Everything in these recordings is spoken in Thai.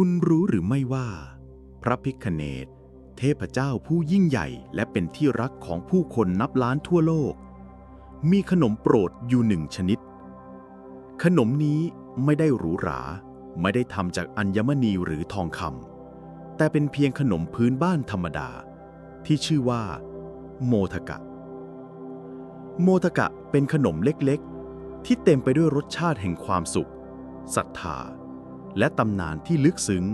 คุณรู้หรือไม่ว่า พระพิคเนตเทพเจ้าผู้ยิ่งใหญ่และเป็นที่รักของผู้คนนับล้านทั่วโลก มีขนมโปรดอยู่หนึ่งชนิด ขนมนี้ไม่ได้หรูหรา ไม่ได้ทำจากอัญมณีหรือทองคำแต่เป็นเพียงขนมพื้นบ้านธรรมดา ที่ชื่อว่า โมทกะ โมทกะเป็นขนมเล็กๆ ที่เต็มไปด้วยรสชาติแห่งความสุขศรัทธา และตำนานที่ลึกซึ้ง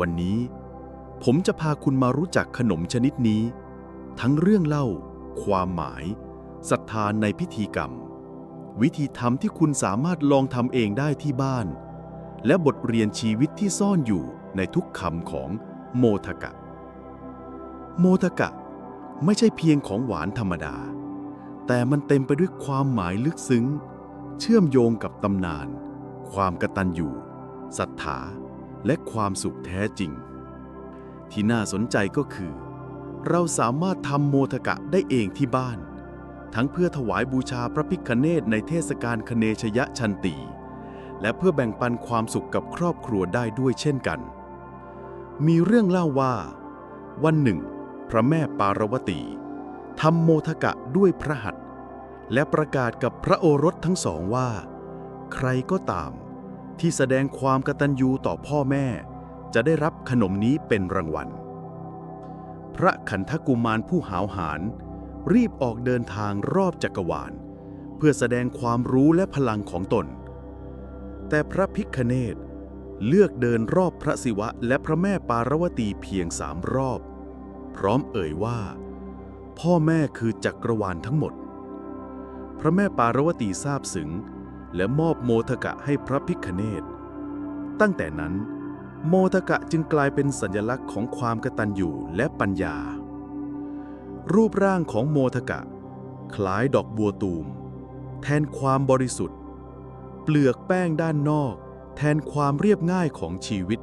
วันนี้ผมจะพาคุณมารู้จักขนมชนิดนี้ ทั้งเรื่องเล่า ความหมายศรัทธาในพิธีกรรม วิธีทำที่คุณสามารถลองทำเองได้ที่บ้าน และบทเรียนชีวิตที่ซ่อนอยู่ในทุกคำของโมทกะ โมทกะ ไม่ใช่เพียงของหวานธรรมดา แต่มันเต็มไปด้วยความหมายลึกซึ้ง เชื่อมโยงกับตำนาน ความกตัญญูศรัทธาและความสุขแท้จริง ที่น่าสนใจก็คือ เราสามารถทำโมทกะได้เองที่บ้าน ทั้งเพื่อถวายบูชาพระพิคเนตในเทศกาลคเนชยะชันตี และเพื่อแบ่งปันความสุขกับครอบครัวได้ด้วยเช่นกัน มีเรื่องเล่าว่า วันหนึ่ง พระแม่ปารวตีทำโมทกะด้วยพระหัตถ์และประกาศกับพระโอรสทั้งสองว่า ใครก็ตาม ที่แสดงความกตัญญูต่อพ่อแม่ จะได้รับขนมนี้เป็นรางวัล พระขันธกุมารผู้หาวหาญรีบออกเดินทางรอบจักรวาล เพื่อแสดงความรู้และพลังของตน แต่พระพิคเนตเลือกเดินรอบพระศิวะและพระแม่ปารวตีเพียงสามรอบ พร้อมเอ่ยว่า พ่อแม่คือจักรวาลทั้งหมด พระแม่ปารวตีทราบซึ้ง และมอบโมทกะให้พระพิคเนตตั้งแต่นั้น โมทกะจึงกลายเป็นสัญลักษณ์ของความกตัญญูและปัญญา รูปร่างของโมทกะ คล้ายดอกบัวตูม แทนความบริสุทธิ์ เปลือกแป้งด้านนอก แทนความเรียบง่ายของชีวิต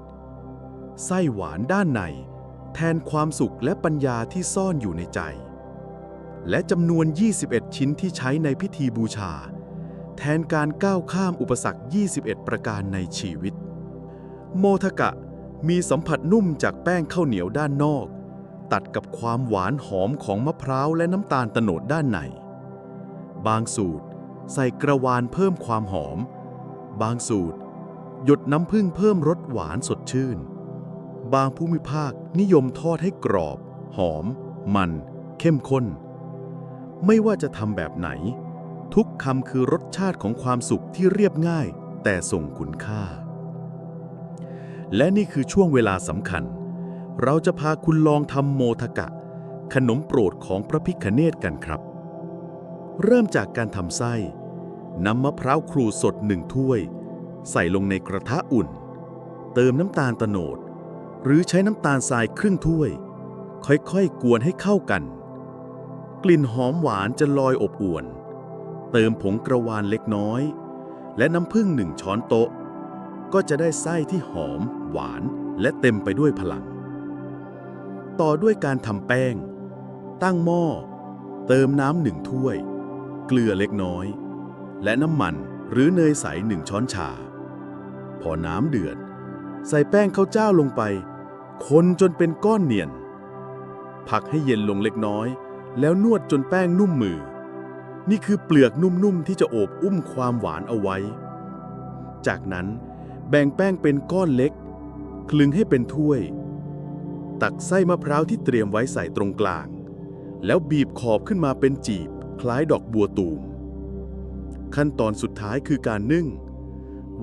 ไส้หวานด้านใน แทนความสุขและปัญญาที่ซ่อนอยู่ในใจ และจำนวน 21 ชิ้นที่ใช้ในพิธีบูชา แทนการก้าวข้ามอุปสรรค 21 ประการในชีวิต โมทกะมีสัมผัสนุ่มจากแป้งข้าวเหนียวด้านนอก ตัดกับความหวานหอมของมะพร้าวและน้ำตาลตโนดด้านใน บางสูตรใส่กระวานเพิ่มความหอม บางสูตร หยดน้ำผึ้งเพิ่มรสหวานสดชื่น บางภูมิภาคนิยมทอดให้กรอบ หอม มัน เข้มข้น ไม่ว่าจะทำแบบไหน ทุกคำคือรสชาติของความสุขที่เรียบง่าย แต่ส่งคุณค่า และนี่คือช่วงเวลาสำคัญ เราจะพาคุณลองทำโมทกะ ขนมโปรดของพระพิคเนตกันครับ เริ่มจากการทำไส้นำมะพร้าวครูสดหนึ่งถ้วย ใส่ลงในกระทะอุ่น เติมน้ำตาลโตโนด หรือใช้น้ำตาลทรายครึ่งถ้วย ค่อยๆกวนให้เข้ากัน กลิ่นหอมหวานจะลอยอบอวน เติมผงกระวานเล็กน้อย และน้ำผึ้งหนึ่งช้อนโต๊ะ ก็จะได้ไส้ที่หอม หวาน และเต็มไปด้วยพลัง ต่อด้วยการทำแป้ง ตั้งหม้อ เติมน้ำหนึ่งถ้วย เกลือเล็กน้อย และน้ำมันหรือเนยใสหนึ่งช้อนชา พอน้ำเดือด ใส่แป้งข้าวเจ้าลงไป คนจนเป็นก้อนเนียน ผักให้เย็นลงเล็กน้อย แล้วนวดจนแป้งนุ่มมือ นี่คือเปลือกนุ่มๆ ที่จะโอบอุ้มความหวานเอาไว้ จากนั้นแบ่งแป้งเป็นก้อนเล็ก คลึงให้เป็นถ้วย ตักไส้มะพร้าวที่เตรียมไว้ใส่ตรงกลาง แล้วบีบขอบขึ้นมาเป็นจีบ คล้ายดอกบัวตูม ขั้นตอนสุดท้ายคือการนึ่ง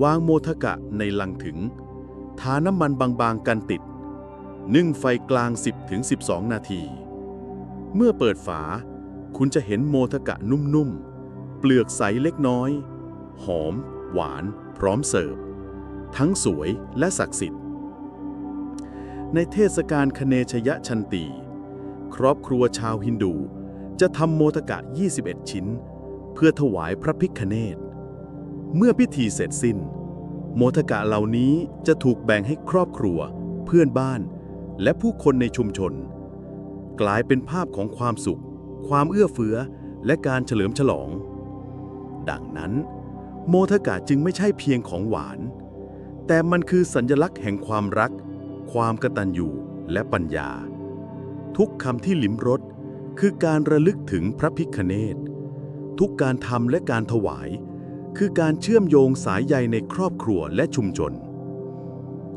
วางโมทกะในลังถึง ทาน้ำมันบางๆ กันติด นึ่งไฟกลาง 10-12 นาที เมื่อเปิดฝา คุณจะเห็นโมทกะนุ่มๆ เปลือกใสเล็กน้อย หอม หวาน พร้อมเสิร์ฟ ทั้งสวยและศักดิ์สิทธิ์ ในเทศกาลคเนชยะชันตี ครอบครัวชาวฮินดูจะทำโมทกะ 21 ชิ้น เพื่อถวายพระพิคเนตเมื่อพิธีเสร็จสิ้น โมทกะเหล่านี้จะถูกแบ่งให้ครอบครัว เพื่อนบ้าน และผู้คนในชุมชน กลายเป็นภาพของความสุข ความเอื้อเฟื้อ และการเฉลิมฉลอง ดังนั้น โมทกะจึงไม่ใช่เพียงของหวาน แต่มันคือสัญลักษณ์แห่งความรัก ความกตัญญูและปัญญา ทุกคำที่ลิ้มรสคือการระลึกถึงพระพิคเนตทุกการทำและการถวาย คือการเชื่อมโยงสายใยในครอบครัวและชุมชน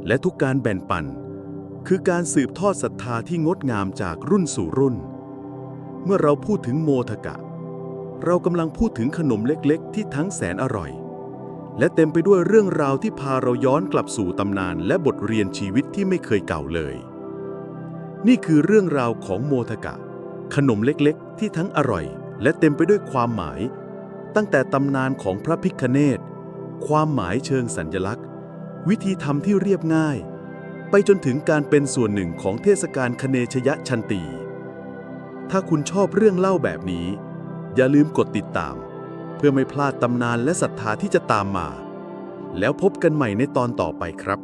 และทุกการแบ่งปัน คือการสืบทอดศรัทธาที่งดงามจากรุ่นสู่รุ่น เมื่อเราพูดถึงโมทกะ เรากำลังพูดถึงขนมเล็กๆ ที่ทั้งแสนอร่อย และเต็มไปด้วยเรื่องราวที่พาเราย้อนกลับสู่ตำนานและบทเรียนชีวิตที่ไม่เคยเก่าเลย นี่คือเรื่องราวของโมทกะ ขนมเล็กๆ ที่ทั้งอร่อย และเต็มไปด้วยความหมาย ตั้งแต่ตำนานของพระพิคเนตความหมายเชิงสัญญลักษณ์ วิธีทำที่เรียบง่าย ไปจนถึงการเป็นส่วนหนึ่งของเทศกาลคเนชยะชันตี ถ้าคุณชอบเรื่องเล่าแบบนี้ อย่าลืมกดติดตาม เพื่อไม่พลาดตำนานและศรัทธาที่จะตามมา แล้วพบกันใหม่ในตอนต่อไปครับ